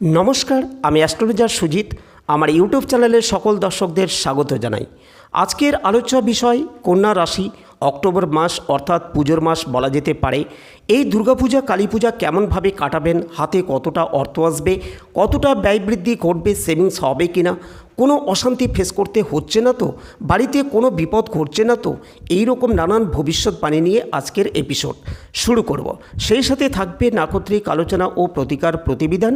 নমস্কার, আমি অ্যাস্ট্রোলজার সুজিত। আমার ইউটিউব চ্যানেলের সকল দর্শকদের স্বাগত জানাই। আজকের আলোচ্য বিষয়, কন্যা রাশি, অক্টোবর মাস অর্থাৎ পুজোর মাস বলা যেতে পারে। এই দুর্গাপূজা কালী পূজা কেমনভাবে কাটাবেন, হাতে কতটা অর্থ আসবে, কতটা ব্যয় বৃদ্ধি ঘটবে, সেভিংস হবে কিনা, কোনো অশান্তি ফেস করতে হচ্ছে না তো, বাড়িতে কোনো বিপদ ঘটছে না তো এই রকম নানান ভবিষ্যৎবাণী নিয়ে আজকের এপিসোড শুরু করব। সেই সাথে থাকবে নাকত্রিক আলোচনা ও প্রতিকার প্রতিবিধান।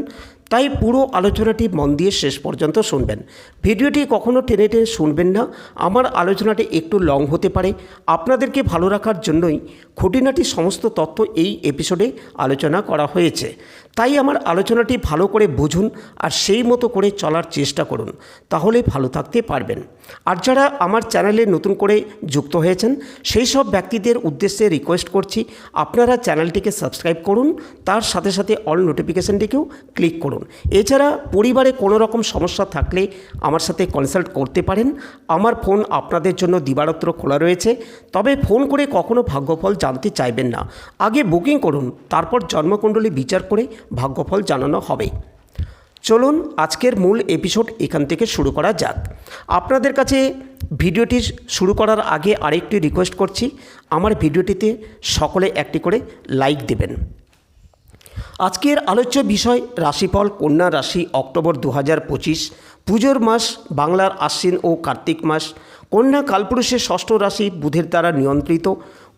তাই পুরো আলোচনাটি মন দিয়ে শেষ পর্যন্ত শুনবেন। ভিডিওটি কখনো টেনে টেনে শুনবেন না। আমার আলোচনাটি একটু লং হতে পারে। আপনাদেরকে ভালো রাখার জন্যই খুঁটিনাটি সমস্ত তথ্য এই এপিসোডে আলোচনা করা হয়েছে। তাই আমার আলোচনাটি ভালো করে বুঝুন আর সেই মতো করে চলার চেষ্টা করুন, তাহলে ভালো থাকতে পারবেন। আর যারা আমার চ্যানেলে নতুন করে যুক্ত হয়েছেন, সেই সব ব্যক্তিদের উদ্দেশ্যে রিকোয়েস্ট করছি, আপনারা চ্যানেলটিকে সাবস্ক্রাইব করুন, তার সাথে সাথে অল নোটিফিকেশানটিকেও ক্লিক করুন। এছাড়া পরিবারে কোনো রকম সমস্যা থাকলে আমার সাথে কনসাল্ট করতে পারেন। আমার ফোন আপনাদের জন্য দিবারাত্র খোলা রয়েছে, তবে ফোন করে কখনো ভাগ্যফল জানতে চাইবেন না। আগে বুকিং করুন, তারপর জন্মকুণ্ডলী বিচার করে ভাগ্যফল জানানো হবে। চলুন আজকের মূল এপিসোড এখান থেকে শুরু করা যাক। আপনাদের কাছে ভিডিওটি শুরু করার আগে আরেকটি রিকোয়েস্ট করছি। আমার ভিডিওটিতে সকলে একটি করে লাইক দেবেন। আজকের আলোচ্য বিষয় রাশিফল, কন্যা রাশি, অক্টোবর দু হাজার পঁচিশ। পুজোর মাস, বাংলার আশ্বিন ও কার্তিক মাস। কন্যা কালপুরুষের ষষ্ঠ রাশি, বুধের দ্বারা নিয়ন্ত্রিত।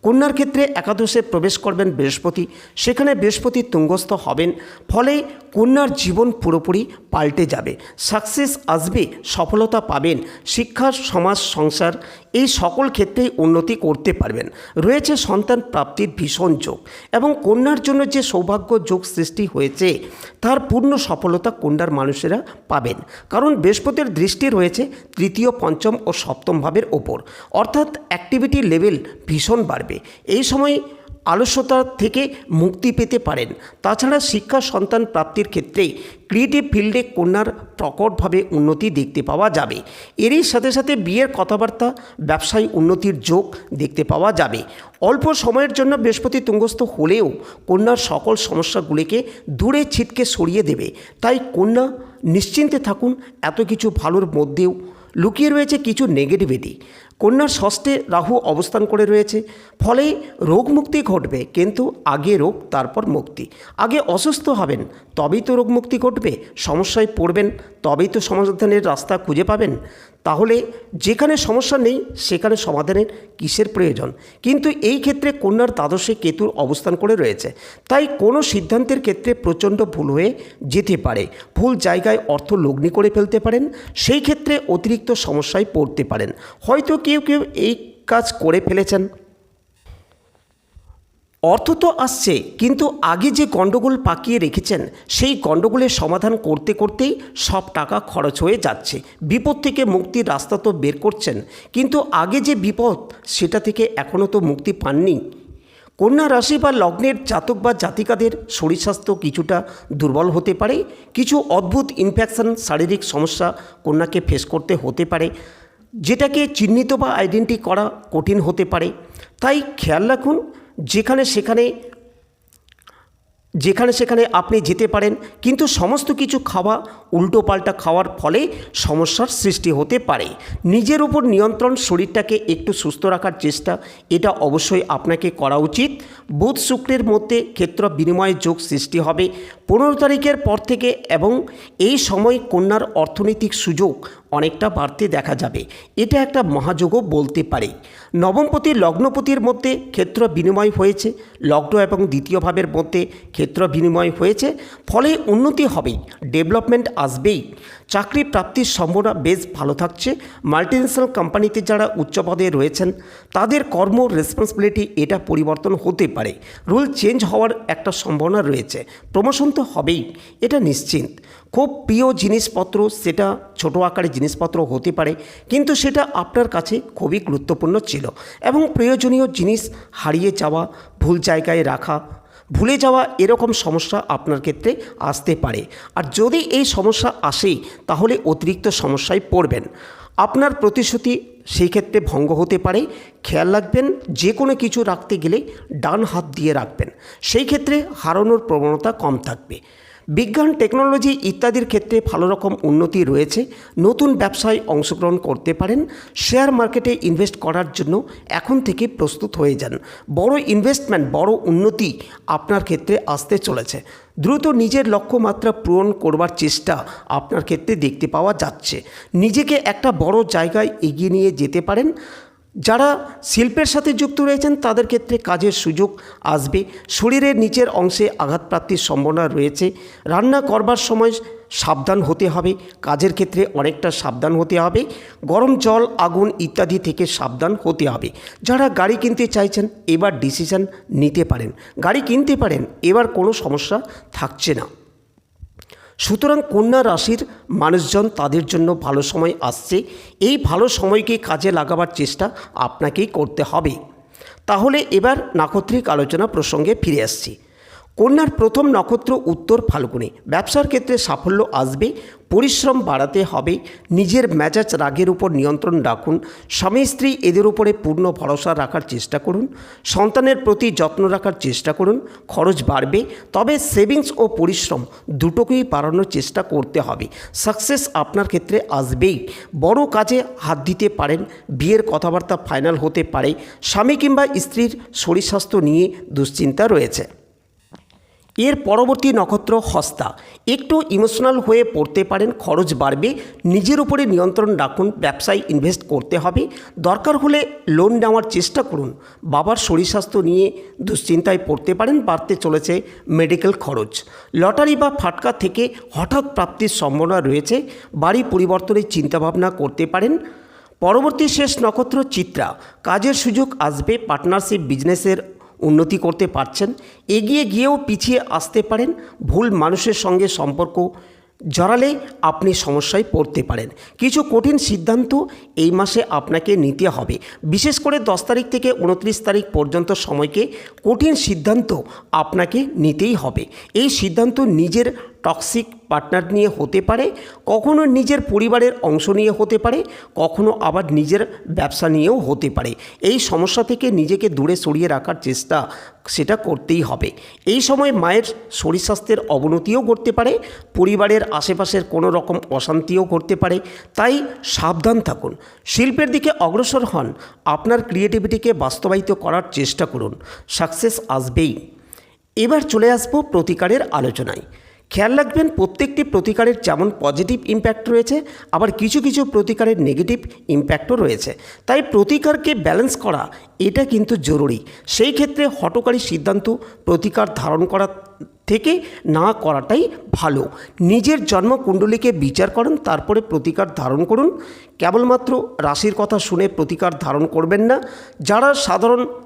কন্যার ক্ষেত্রে একাদশে প্রবেশ করবেন বৃহস্পতি। সেখানে বৃহস্পতি তুঙ্গস্থ হবেন। ফলে কন্যার জীবন পুরোপুরি পাল্টে যাবে। সাকসেস আসবে, সফলতা পাবেন। শিক্ষা, সমাজ, সংসার এই সকল ক্ষেত্রেই উন্নতি করতে পারবেন। রয়েছে সন্তান প্রাপ্তির ভীষণ যোগ এবং কন্যার জন্য যে সৌভাগ্য যোগ সৃষ্টি হয়েছে, তার পূর্ণ সফলতা কন্যার মানুষেরা পাবেন। কারণ বৃহস্পতির দৃষ্টি রয়েছে তৃতীয়, পঞ্চম ও সপ্তম ভাবের ওপর। অর্থাৎ অ্যাক্টিভিটি লেভেল ভীষণ বাড়বে। এই সময় আলস্যতা থেকে মুক্তি পেতে পারেন। তাছাড়া শিক্ষা সন্তান প্রাপ্তির ক্ষেত্রে ক্রিয়েটিভ ফিল্ডে কন্যার প্রকটভাবে উন্নতি দেখতে পাওয়া যাবে। এরই সাথে সাথে বিয়ের কথাবার্তা ব্যবসায়ী উন্নতির যোগ দেখতে পাওয়া যাবে। অল্প সময়ের জন্য বৃহস্পতি তুঙ্গস্থ হলেও কন্যার সকল সমস্যাগুলিকে দূরে ছিটকে সরিয়ে দেবে। তাই কন্যা, নিশ্চিন্তে থাকুন, এত কিছু ভালোর মধ্যেও লুকিয়ে রয়েছে কিছু নেগেটিভিটি কন্যার ষষ্ঠে রাহু অবস্থান করে রয়েছে। ফলে রোগমুক্তি ঘটবে, কিন্তু আগে রোগ, তারপর মুক্তি। আগে অসুস্থ হবেন, তবেই তো রোগমুক্তি ঘটবে। সমস্যায় পড়বেন, তবেই তো সমাধানের রাস্তা খুঁজে পাবেন। তাহলে যেখানে সমস্যা নেই, সেখানে সমাধানের কিসের প্রয়োজন? কিন্তু এই ক্ষেত্রে কন্যার দ্বাদশে কেতুর অবস্থান করে রয়েছে। তাই কোনো সিদ্ধান্তের ক্ষেত্রে প্রচণ্ড ভুল হয়ে যেতে পারে। ভুল জায়গায় অর্থ লগ্নি করে ফেলতে পারেন, সেই ক্ষেত্রে অতিরিক্ত সমস্যায় পড়তে পারেন। হয়তো কেউ কেউ এই কাজ করে ফেলেছেন। অর্থ তো আসছে, কিন্তু আগে যে গণ্ডগোল পাকিয়ে রেখেছেন, সেই গণ্ডগোলের সমাধান করতে করতেই সব টাকা খরচ হয়ে যাচ্ছে। বিপদ থেকে মুক্তির রাস্তা তো বের করছেন, কিন্তু আগে যে বিপদ, সেটা থেকে এখনও তো মুক্তি পাননি। কন্যা রাশি বা লগ্নের জাতক বা জাতিকাদের শরীর স্বাস্থ্য কিছুটা দুর্বল হতে পারে, কিছু অদ্ভুত ইনফেকশন শারীরিক সমস্যা কন্যাকে ফেস করতে হতে পারে, যেটাকে চিহ্নিত বা আইডেন্টি করা কঠিন হতে পারে। তাই খেয়াল রাখুন যেখানে সেখানে যেখানে সেখানে আপনি যেতে পারেন, কিন্তু সমস্ত কিছু খাওয়া উল্টোপাল্টা খাওয়ার ফলে সমস্যার সৃষ্টি হতে পারে। নিজের উপর নিয়ন্ত্রণ শরীরটাকে একটু সুস্থ রাখার চেষ্টা, এটা অবশ্যই আপনাকে করা উচিত। বুধ শুক্রের মধ্যে ক্ষেত্র বিনিময় যোগ সৃষ্টি হবে। পনেরো তারিখের পর থেকে এবং এই সময় কন্যার অর্থনৈতিক সুযোগ অনেকটা বাড়তে দেখা যাবে। এটা একটা মহাযোগও বলতে পারে। নবমপতি লগ্নপতির মধ্যে ক্ষেত্র বিনিময় হয়েছে। লগ্ন এবং দ্বিতীয় ভাবের মধ্যে ক্ষেত্র বিনিময় হয়েছে। ফলে উন্নতি হবেই ডেভেলপমেন্ট আসবেই। চাকরি প্রাপ্তির সম্ভাবনা বেশ ভালো থাকছে। মাল্টিনেশনাল কোম্পানিতে যারা উচ্চ পদে রয়েছেন, তাদের কর্ম রেসপন্সিবিলিটি এটা পরিবর্তন হতে পারে। রুল চেঞ্জ হওয়ার একটা সম্ভাবনা রয়েছে। প্রমোশন তো হবেই, এটা নিশ্চিন্ত খুব প্রিয় জিনিসপত্র, সেটা ছোট আকারের জিনিসপত্র হতে পারে, কিন্তু সেটা আপনার কাছে খুবই গুরুত্বপূর্ণ ছিল এবং প্রয়োজনীয় জিনিস হারিয়ে যাওয়া, ভুল জায়গায় রাখা, ভুলে যাওয়া এরকম সমস্যা আপনার ক্ষেত্রে আসতে পারে। আর যদি এই সমস্যা আসে তাহলে অতিরিক্ত সমস্যায় পড়বেন। আপনার প্রতিশ্রুতি সেই ক্ষেত্রে ভঙ্গ হতে পারে। খেয়াল রাখবেন যে কোনো কিছু রাখতে গেলে ডান হাত দিয়ে রাখবেন। সেই ক্ষেত্রে হারানোর প্রবণতা কম থাকবে। বিজ্ঞান, টেকনোলজি ইত্যাদির ক্ষেত্রে ভালো রকম উন্নতি রয়েছে। নতুন ব্যবসায় অংশগ্রহণ করতে পারেন। শেয়ার মার্কেটে ইনভেস্ট করার জন্য এখন থেকে প্রস্তুত হয়ে যান। বড় ইনভেস্টমেন্ট বড় উন্নতি আপনার ক্ষেত্রে আসতে চলেছে। দ্রুত নিজের লক্ষ্যমাত্রা পূরণ করবার চেষ্টা আপনার ক্ষেত্রে দেখতে পাওয়া যাচ্ছে। নিজেকে একটা বড় জায়গায় এগিয়ে নিয়ে যেতে পারেন। যারা শিল্পের সাথে যুক্ত রয়েছেন, তাদের ক্ষেত্রে কাজের সুযোগ আসবে। শরীরের নিচের অংশে আঘাতপ্রাপ্তির সম্ভাবনা রয়েছে। রান্না করবার সময় সাবধান হতে হবে। কাজের ক্ষেত্রে অনেকটা সাবধান হতে হবে। গরম জল, আগুন ইত্যাদি থেকে সাবধান হতে হবে। যারা গাড়ি কিনতে চাইছেন, এবার ডিসিশন নিতে পারেন। গাড়ি কিনতে পারেন, এবার কোনো সমস্যা থাকছে না। সুতরাং কন্যা রাশির মানুষজন তাদের জন্য ভালো সময় আসছে। এই ভালো সময়কে কাজে লাগাবার চেষ্টা আপনাকেই করতে হবে। তাহলে এবার নাক্ষত্রিক আলোচনা প্রসঙ্গে ফিরে আসছি। কন্যার প্রথম নক্ষত্র উত্তর ফাল্গুনে। ব্যবসার ক্ষেত্রে সাফল্য আসবে, পরিশ্রম বাড়াতে হবে, নিজের মেজাজ রাগের উপর নিয়ন্ত্রণ রাখুন, স্বামী স্ত্রী এদের উপরে পূর্ণ ভরসা রাখার চেষ্টা করুন, সন্তানের প্রতি যত্ন রাখার চেষ্টা করুন, খরচ বাড়বে, তবে সেভিংস ও পরিশ্রম দুটোকেই বাড়ানোর চেষ্টা করতে হবে। সাকসেস আপনার ক্ষেত্রে আসবেই। বড় কাজে হাত দিতে পারেন, বিয়ের কথাবার্তা ফাইনাল হতে পারে, স্বামী কিংবা স্ত্রীর শরীর স্বাস্থ্য নিয়ে দুশ্চিন্তা রয়েছে। এর পরবর্তী নক্ষত্র হস্তা। একটু ইমোশনাল হয়ে পড়তে পারেন, খরচ বাড়বে। নিজের উপরে নিয়ন্ত্রণ রাখুন, ব্যবসায় ইনভেস্ট করতে হবে। দরকার হলে লোন নেওয়ার চেষ্টা করুন। বাবার শরীর স্বাস্থ্য নিয়ে দুশ্চিন্তায় পড়তে পারেন, বাড়তে চলেছে মেডিকেল খরচ। লটারি বা ফাটকা থেকে হঠাৎ প্রাপ্তির সম্ভাবনা রয়েছে। বাড়ি পরিবর্তনের চিন্তাভাবনা করতে পারেন। পরবর্তী শেষ নক্ষত্র চিত্রা। কাজের সুযোগ আসবে পার্টনারশিপ বিজনেসের উন্নতি করতে পারছেন, এগিয়ে গিয়েও পিছিয়ে আসতে পারেন, ভুল মানুষের সঙ্গে সম্পর্ক জড়ালে আপনি সমস্যায় পড়তে পারেন। কিছু কঠিন সিদ্ধান্ত এই মাসে আপনাকে নিতে হবে। বিশেষ করে দশ তারিখ থেকে উনত্রিশ তারিখ পর্যন্ত সময়কে কঠিন সিদ্ধান্ত আপনাকে নিতেই হবে। এই সিদ্ধান্ত নিজের টক্সিক পার্টনার নিয়ে হতে পারে, কখনো নিজের পরিবারের অংশ নিয়ে হতে পারে, কখনো আবার নিজের ব্যবসা নিয়েও হতে পারে। এই সমস্যা থেকে নিজেকে দূরে সরিয়ে রাখার চেষ্টা সেটা করতেই হবে। এই সময় মায়ের শরীর স্বাস্থ্যের অবনতিও ঘটতে পারে, পরিবারের আশেপাশের কোনো রকম অশান্তিও ঘটতে পারে। তাই সাবধান থাকুন। শিল্পের দিকে অগ্রসর হন। আপনার ক্রিয়েটিভিটিকে বাস্তবায়িত করার চেষ্টা করুন। সাকসেস আসবেই। এবার চলে আসব প্রতিকারের আলোচনায়। খেয়াল রাখবেন, প্রত্যেকটি প্রতিকারের যেমন পজিটিভ ইম্প্যাক্ট রয়েছে, আবার কিছু কিছু প্রতিকারের নেগেটিভ ইম্প্যাক্টও রয়েছে। তাই প্রতিকারকে ব্যালেন্স করা, এটা কিন্তু জরুরি। সেই ক্ষেত্রে হটকারী সিদ্ধান্ত প্রতিকার ধারণ করা থেকে না করাটাই ভালো। নিজের জন্মকুণ্ডলীকে বিচার করুন, তারপরে প্রতিকার ধারণ করুন। কেবলমাত্র রাশির কথা শুনে প্রতিকার ধারণ করবেন না। যারা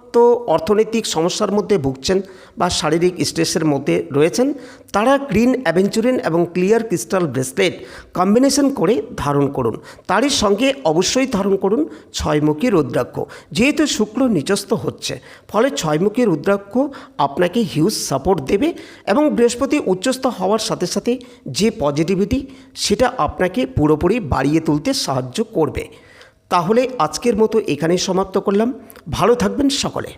সাধারণত অর্থনৈতিক সমস্যার মধ্যে ভুগছেন বা শারীরিক স্ট্রেসের মধ্যে রয়েছেন, তারা গ্রিন অ্যাভেঞ্চুরিন এবং ক্লিয়ার ক্রিস্টাল ব্রেসলেট কম্বিনেশন করে ধারণ করুন। তারই সঙ্গে অবশ্যই ধারণ করুন ছয়মুখী রুদ্রাক্ষ। যেহেতু শুক্র নিচস্থ হচ্ছে, ফলে ছয়মুখী রুদ্রাক্ষ আপনাকে হিউজ সাপোর্ট দেবে এবং বৃহস্পতি উচ্চস্থ হওয়ার সাথে সাথে যে পজিটিভিটি, সেটা আপনাকে পুরোপুরি বাড়িয়ে তুলতে সাহায্য করবে। তাহলে আজকের মতো এখানেই সমাপ্ত করলাম। ভালো থাকবেন সকলে।